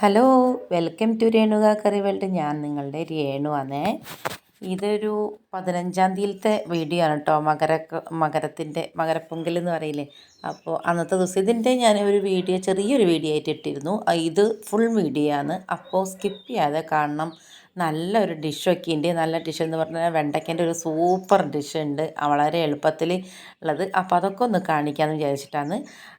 Hello welcome to Renuka curry world. ഞാൻ നിങ്ങളുടെ രേണു ആണേ ഇതൊരു പതിനഞ്ചാം തീയതിയിലത്തെ വീഡിയോ ആണ് കേട്ടോ മകര മകരത്തിന്റെ മകരപ്പൊങ്കൽ എന്ന് പറയില്ലേ. അപ്പോൾ അന്നത്തെ ദിവസം ഇതിന്റെ ഞാൻ ഒരു വീഡിയോ ചെറിയൊരു വീഡിയോ ആയിട്ട് ഇട്ടിരുന്നു. ഇത് ഫുൾ വീഡിയോ ആണ്. അപ്പോൾ സ്കിപ്പ് ചെയ്യാതെ കാണണം. നല്ലൊരു ഡിഷൊക്കെ ഉണ്ട്. നല്ല ഡിഷ് എന്ന് പറഞ്ഞാൽ വെണ്ടയ്ക്കേന്റെ ഒരു സൂപ്പർ ഡിഷ് ഉണ്ട്. വളരെ എളുപ്പത്തിൽ ഉള്ളത്. അപ്പോൾ അതൊക്കെ ഒന്ന് കാണിക്കാമെന്ന് വിചാരിച്ചിട്ടാണ്.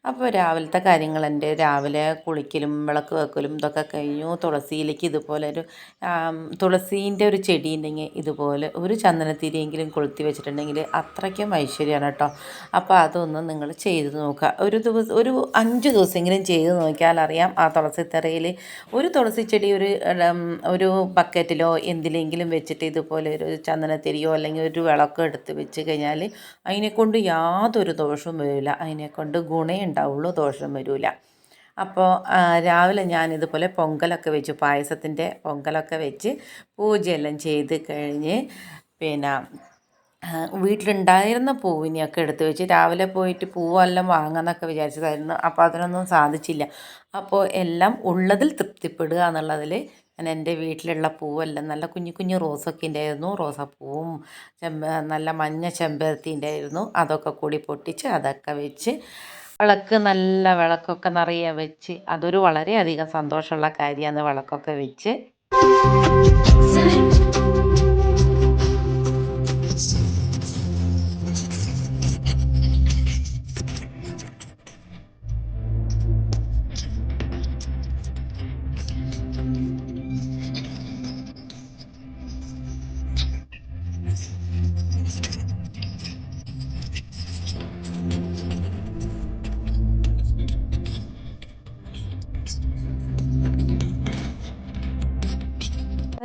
അപ്പോൾ രാവിലത്തെ കാര്യങ്ങൾ എന്റെ രാവിലെ കുളിക്കലും വിളക്ക് വെക്കലും ഇതൊക്കെ കഴിഞ്ഞു. തുളസിയിലേക്ക് ഇതുപോലെ ഒരു തുളസീന്റെ ഒരു ചെടി ഉണ്ടെങ്കിൽ ഇതുപോലെ ഒരു ചന്ദനത്തിരിയെങ്കിലും കൊളുത്തി വെച്ചിട്ടുണ്ടെങ്കിൽ അത്രയ്ക്കും ഐശ്വര്യമാണ് കേട്ടോ. അപ്പോൾ അതൊന്ന് നിങ്ങൾ ചെയ്ത് നോക്കുക. ഒരു ദിവസം ഒരു അഞ്ച് ദിവസമെങ്കിലും ചെയ്ത് നോക്കിയാൽ അറിയാം ആ തുളസിത്തറയിൽ ഒരു തുളസി ചെടി ഒരു ഒരു ബക്കറ്റ് ബക്കറ്റിലോ എന്തിലെങ്കിലും വെച്ചിട്ട് ഇതുപോലെ ഒരു ചന്ദനത്തിരിയോ അല്ലെങ്കിൽ ഒരു വിളക്കോ എടുത്ത് വെച്ച് കഴിഞ്ഞാൽ അതിനെക്കൊണ്ട് യാതൊരു ദോഷവും വരില്ല. അതിനെക്കൊണ്ട് ഗുണേ ഉണ്ടാവുള്ളൂ ദോഷം വരില്ല അപ്പോൾ രാവിലെ ഞാൻ ഇതുപോലെ പൊങ്കലൊക്കെ വെച്ചു പായസത്തിന്റെ പൊങ്കലൊക്കെ വെച്ച് പൂജയെല്ലാം ചെയ്ത് കഴിഞ്ഞ് പിന്നെ വീട്ടിലുണ്ടായിരുന്ന പൂവിനെയൊക്കെ എടുത്ത് വെച്ച് രാവിലെ പോയിട്ട് പൂവെല്ലാം വാങ്ങാമെന്നൊക്കെ വിചാരിച്ചതായിരുന്നു. അപ്പോൾ അതിനൊന്നും സാധിച്ചില്ല. അപ്പോൾ എല്ലാം ഉള്ളതിൽ തൃപ്തിപ്പെടുക എന്നുള്ളതിൽ ഞാൻ എന്റെ വീട്ടിലുള്ള പൂവെല്ലാം നല്ല കുഞ്ഞു കുഞ്ഞു റോസൊക്കെ ഉണ്ടായിരുന്നു. റോസാപ്പൂവും ചെമ്പ നല്ല മഞ്ഞ ചെമ്പരത്തി ഉണ്ടായിരുന്നു. അതൊക്കെ കൂടി പൊട്ടിച്ച് അതൊക്കെ വെച്ച് വിളക്ക് നല്ല വിളക്കൊക്കെ നിറയെ വെച്ച് അതൊരു വളരെയധികം സന്തോഷമുള്ള കാര്യമാണ് വിളക്കൊക്കെ വെച്ച്.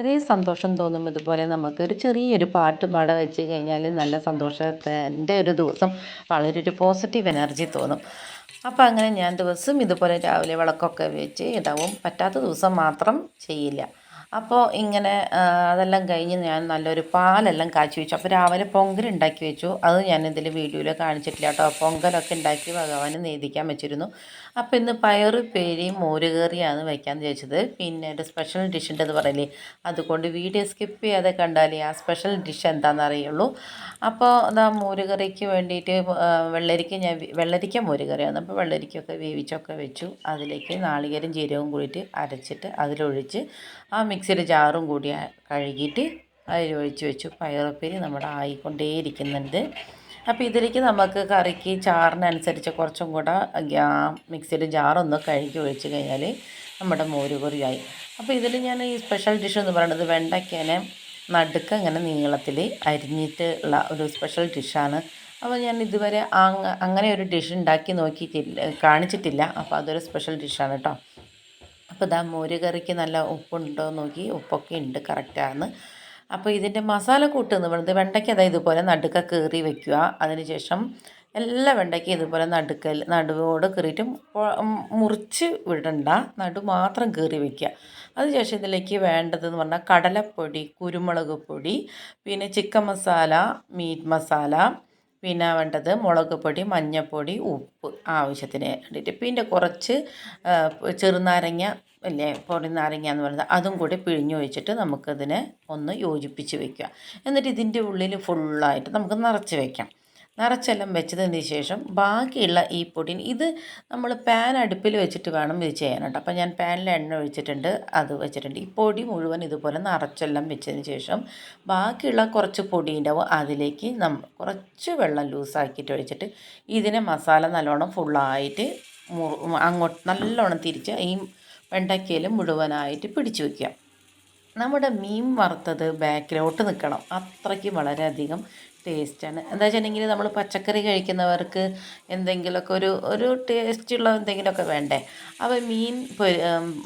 വളരെ സന്തോഷം തോന്നും ഇതുപോലെ നമുക്ക് ഒരു ചെറിയൊരു പാട്ട് പാടാൻ വെച്ച് കഴിഞ്ഞാൽ നല്ല സന്തോഷത്തിന്റെ ഒരു ദിവസം വളരെ ഒരു പോസിറ്റീവ് എനർജി തോന്നും. അപ്പോൾ അങ്ങനെ ഞാൻ ദിവസം ഇതുപോലെ രാവിലെ വിളക്കൊക്കെ വെച്ച് ഇടാവും പറ്റാത്ത ദിവസം മാത്രം ചെയ്യില്ല. അപ്പോൾ ഇങ്ങനെ അതെല്ലാം കഴിഞ്ഞ് ഞാൻ നല്ലൊരു പാലെല്ലാം കാച്ചി വെച്ചു. അപ്പോൾ രാവിലെ പൊങ്കൽ ഉണ്ടാക്കി വെച്ചു. അത് ഞാൻ ഇതിൽ വീഡിയോയിൽ കാണിച്ചിട്ടില്ല കേട്ടോ. പൊങ്കലൊക്കെ ഉണ്ടാക്കി ഭഗവാന് നീതിക്കാൻ വെച്ചിരുന്നു. അപ്പോൾ ഇന്ന് പയറ് പേരി മോരുകറിയാണ് വയ്ക്കാമെന്ന് ചോദിച്ചത് പിന്നെ ഒരു സ്പെഷ്യൽ ഡിഷ് ഉണ്ടെന്ന് പറയില്ലേ? അതുകൊണ്ട് വീഡിയോ സ്കിപ്പ് ചെയ്യാതെ കണ്ടാലേ ആ സ്പെഷ്യൽ ഡിഷ് എന്താണെന്ന് അറിയുള്ളൂ. അപ്പോൾ അതാ മോരുകറിക്ക് വേണ്ടിയിട്ട് വെള്ളരിക്ക ഞാൻ വെള്ളരിക്ക മോരുകറിയാണ് അപ്പോൾ വെള്ളരിക്കൊക്കെ വേവിച്ചൊക്കെ വെച്ചു. അതിലേക്ക് നാളികേരം ജീരകവും കൂടിയിട്ട് അരച്ചിട്ട് അതിലൊഴിച്ച് ആ മിക്സിയുടെ ജാറും കൂടി കഴുകിയിട്ട് അതിൽ ഒഴിച്ച് വെച്ചു. പയറുപ്പേരി നമ്മുടെ ആയിക്കൊണ്ടേയിരിക്കുന്നുണ്ട്. അപ്പോൾ ഇതിലേക്ക് നമുക്ക് കറിക്ക് ചാറിനനുസരിച്ച് കുറച്ചും കൂടെ മിക്സിയുടെ ജാറൊന്ന് കഴുകി ഒഴിച്ച് കഴിഞ്ഞാൽ നമ്മുടെ മോരുകറിയായി. അപ്പോൾ ഇതിൽ ഞാൻ ഈ സ്പെഷ്യൽ ഡിഷ് എന്ന് പറയുന്നത് വെണ്ടയ്ക്കേനെ നടുക്ക് ഇങ്ങനെ നീളത്തിൽ അരിഞ്ഞിട്ട് ഉള്ള ഒരു സ്പെഷ്യൽ ഡിഷാണ്. അപ്പോൾ ഞാൻ ഇതുവരെ അങ്ങനെ ഒരു ഡിഷ് ഉണ്ടാക്കി നോക്കിയിട്ടില്ല കാണിച്ചിട്ടില്ല. അപ്പോൾ അതൊരു സ്പെഷ്യൽ ഡിഷാണ് കേട്ടോ. അപ്പോൾ ഇതാ മോരുകറിക്ക് നല്ല ഉപ്പുണ്ടോ നോക്കി. ഉപ്പൊക്കെ ഉണ്ട് കറക്റ്റാണ് അപ്പോൾ ഇതിന്റെ മസാല കൂട്ട് എന്ന് പറയുന്നത് വെണ്ടയ്ക്ക അതായത് ഇതുപോലെ നടുക്ക കീറി വെക്കുക. അതിനുശേഷം എല്ലാ വെണ്ടയ്ക്കും ഇതുപോലെ നടുക്കൽ നടുവോട് കീറിയിട്ട് മുറിച്ച് വിടണ്ട. നടു മാത്രം കീറി വെക്കുക. അതിനുശേഷം ഇതിലേക്ക് വേണ്ടതെന്ന് പറഞ്ഞാൽ കടലപ്പൊടി കുരുമുളക് പൊടി പിന്നെ ചിക്കൻ മസാല മീറ്റ് മസാല പിന്നെ വേണ്ടത് മുളക് പൊടി മഞ്ഞൾപ്പൊടി ഉപ്പ് ആവശ്യത്തിന് വേണ്ടിയിട്ട്. പിന്നെ കുറച്ച് ചെറുനാരങ്ങ അല്ലേ പൊടി നാരങ്ങ എന്ന് പറയുന്നത് അതും കൂടി പിഴിഞ്ഞ് ഒഴിച്ചിട്ട് നമുക്കതിനെ ഒന്ന് യോജിപ്പിച്ച് വെക്കുക. എന്നിട്ട് ഇതിന്റെ ഉള്ളിൽ ഫുള്ളായിട്ട് നമുക്ക് നിറച്ച് വയ്ക്കാം നിറച്ചെല്ലാം വെച്ചതിന് ശേഷം ബാക്കിയുള്ള ഈ പൊടി ഇത് നമ്മൾ പാൻ അടുപ്പിൽ വെച്ചിട്ട് വേണം ഇത് ചെയ്യാനായിട്ട് അപ്പോൾ ഞാൻ പാനിൽ എണ്ണ ഒഴിച്ചിട്ടുണ്ട് അത് വെച്ചിട്ടുണ്ട്. ഈ പൊടി മുഴുവൻ ഇതുപോലെ നിറച്ചെല്ലാം വെച്ചതിന് ശേഷം ബാക്കിയുള്ള കുറച്ച് പൊടി ഉണ്ടാവും അതിലേക്ക് നമ്മൾ കുറച്ച് വെള്ളം ലൂസാക്കിയിട്ട് ഒഴിച്ചിട്ട് ഇതിനെ മസാല നല്ലോണം ഫുള്ളായിട്ട് അങ്ങോട്ട് നല്ലോണം തിരിച്ച് ഈ വെണ്ടയ്ക്കയിൽ മുഴുവനായിട്ട് പിടിച്ചു വയ്ക്കുക നമ്മുടെ മീൻ വറുത്തത് ബാക്കിലോട്ട് നിൽക്കണം. അത്രയ്ക്ക് വളരെയധികം ടേസ്റ്റാണ്. എന്താ വെച്ചിട്ടുണ്ടെങ്കിൽ നമ്മൾ പച്ചക്കറി കഴിക്കുന്നവർക്ക് എന്തെങ്കിലുമൊക്കെ ഒരു ഒരു ടേസ്റ്റുള്ള എന്തെങ്കിലുമൊക്കെ വേണ്ടേ. അപ്പോൾ മീൻ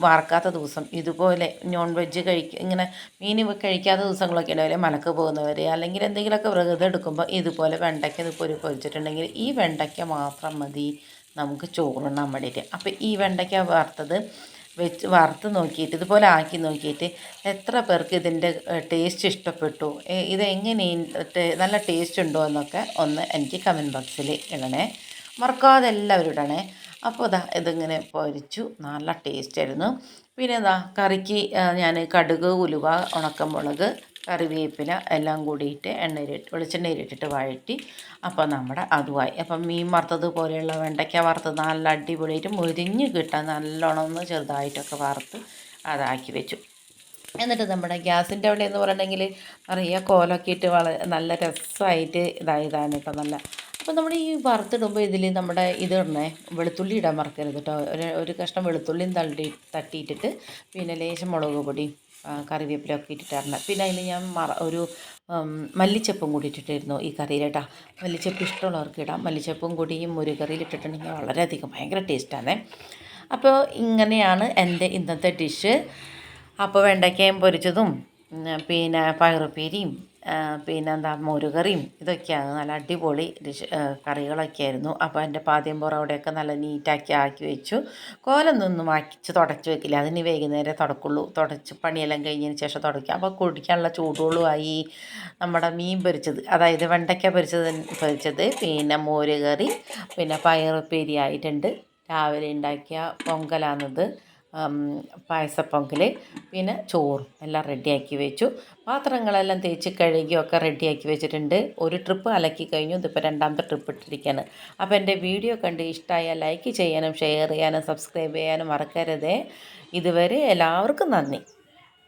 വറക്കാത്ത ദിവസം ഇതുപോലെ നോൺ വെജ് കഴിക്കുക ഇങ്ങനെ മീൻ കഴിക്കാത്ത ദിവസങ്ങളൊക്കെ ഉണ്ടാവില്ലേ മലക്ക് പോകുന്നവർ അല്ലെങ്കിൽ എന്തെങ്കിലുമൊക്കെ വ്രതം എടുക്കുമ്പോൾ ഇതുപോലെ വെണ്ടയ്ക്ക ഇതുപോലെ പൊരിച്ചിട്ടുണ്ടെങ്കിൽ ഈ വെണ്ടയ്ക്ക മാത്രം മതി നമുക്ക് ചോറുണ്ണാൻ വേണ്ടിയിട്ട് അപ്പോൾ ഈ വെണ്ടയ്ക്ക വറുത്തത് വെച്ച് വറുത്ത് നോക്കിയിട്ട് ഇതുപോലെ ആക്കി നോക്കിയിട്ട് എത്ര പേർക്ക് ഇതിന്റെ ടേസ്റ്റ് ഇഷ്ടപ്പെട്ടു? ഇതെങ്ങനെ നല്ല ടേസ്റ്റ് ഉണ്ടോ എന്നൊക്കെ ഒന്ന് എനിക്ക് കമന്റ് ബോക്സിൽ ഇടണേ. മറക്കാതെ എല്ലാവരും ഇടണേ. അപ്പോൾ ഇതാ ഇതിങ്ങനെ പൊരിച്ചു. നല്ല ടേസ്റ്റ് ആയിരുന്നു. പിന്നെ എന്താ കറിക്ക് ഞാൻ കടുക് ഉലുവ ഉണക്കമുളക് കറിവേപ്പില എല്ലാം കൂടിയിട്ട് എണ്ണയിലിട്ട് വെളിച്ചെണ്ണയിലിട്ടിട്ട് വഴറ്റി. അപ്പോൾ നമ്മുടെ അതുമായി അപ്പം മീൻ വറുത്തത് പോലെയുള്ള വെണ്ടയ്ക്ക വറുത്തത് നല്ല അടിപൊളിയായിട്ട് മുരിഞ്ഞ് കിട്ടാൻ നല്ലോണം ഒന്ന് ചെറുതായിട്ടൊക്കെ വറുത്ത് അതാക്കി വെച്ചു. എന്നിട്ട് നമ്മുടെ ഗ്യാസിന്റെ അവിടെ എന്ന് പറയണമെങ്കിൽ നിറയെ കോലൊക്കെ ഇട്ട് വളരെ നല്ല രസമായിട്ട് ഇതായതാണ് കേട്ടോ നല്ല അപ്പോൾ നമ്മൾ ഈ വറുത്തിടുമ്പോൾ ഇതിൽ നമ്മുടെ ഇത് ഇടണേ. വെളുത്തുള്ളി ഇടാൻ മറക്കരുത് കേട്ടോ ഒരു ഒരു കഷ്ണം വെളുത്തുള്ളിയും തള്ളി തട്ടിയിട്ടിട്ട് പിന്നെ ലേശം മുളക് പൊടി കറിവേപ്പിലൊക്കെ ഇട്ടിട്ടായിരുന്നു പിന്നെ അതിൽ ഞാൻ മറ ഒരു മല്ലിച്ചപ്പും കൂടി ഇട്ടിട്ടിരുന്നു ഈ കറിയിൽ കേട്ടോ മല്ലിച്ചപ്പ് ഇഷ്ടമുള്ളവർക്ക് ഇടാം. മല്ലിച്ചപ്പും കൂടിയും ഈ മുരുകറിയിൽ ഇട്ടിട്ടുണ്ടെങ്കിൽ വളരെയധികം ഭയങ്കര ടേസ്റ്റാണ് അപ്പോൾ ഇങ്ങനെയാണ് എന്റെ ഇന്നത്തെ ഡിഷ്. അപ്പോൾ വെണ്ടയ്ക്കയും പൊരിച്ചതും പിന്നെ പയറുപ്പേരിയും പിന്നെ എന്താ മോരുകറിയും ഇതൊക്കെയാണ്. നല്ല അടിപൊളി ഡിഷ് കറികളൊക്കെ ആയിരുന്നു. അപ്പോൾ എന്റെ പാദ്യം പുറം അവിടെയൊക്കെ നല്ല നീറ്റാക്കി ആക്കി വെച്ചു. കോലൊന്നും ആക്കിച്ച് തുടച്ച് വെക്കില്ല. അതിന് വൈകുന്നേരം തുടക്കുള്ളൂ. തുടച്ച് പണിയെല്ലാം കഴിഞ്ഞതിന് ശേഷം തുടക്കുക അപ്പോൾ കുടിക്കാനുള്ള ചൂടുകളുമായി നമ്മുടെ മീൻ പൊരിച്ചത് അതായത് വെണ്ടയ്ക്ക പൊരിച്ചത് പൊരിച്ചത് പിന്നെ മോരുകറി പിന്നെ പയറുപ്പേരി ആയിട്ടുണ്ട്. രാവിലെ ഉണ്ടാക്കിയ പൊങ്കലാണത്. പായസപ്പൊങ്കൽ പിന്നെ ചോറും എല്ലാം റെഡിയാക്കി വെച്ചു. പാത്രങ്ങളെല്ലാം തേച്ച് കഴുകിയൊക്കെ റെഡിയാക്കി വെച്ചിട്ടുണ്ട്. ഒരു ട്രിപ്പ് അലക്കി കഴിഞ്ഞു. ഇതിപ്പോൾ രണ്ടാമത്തെ ട്രിപ്പ് ഇട്ടിരിക്കുകയാണ് അപ്പോൾ എന്റെ വീഡിയോ കണ്ട് ഇഷ്ടമായാൽ ലൈക്ക് ചെയ്യാനും ഷെയർ ചെയ്യാനും സബ്സ്ക്രൈബ് ചെയ്യാനും മറക്കരുതേ. ഇതുവരെ എല്ലാവർക്കും നന്ദി.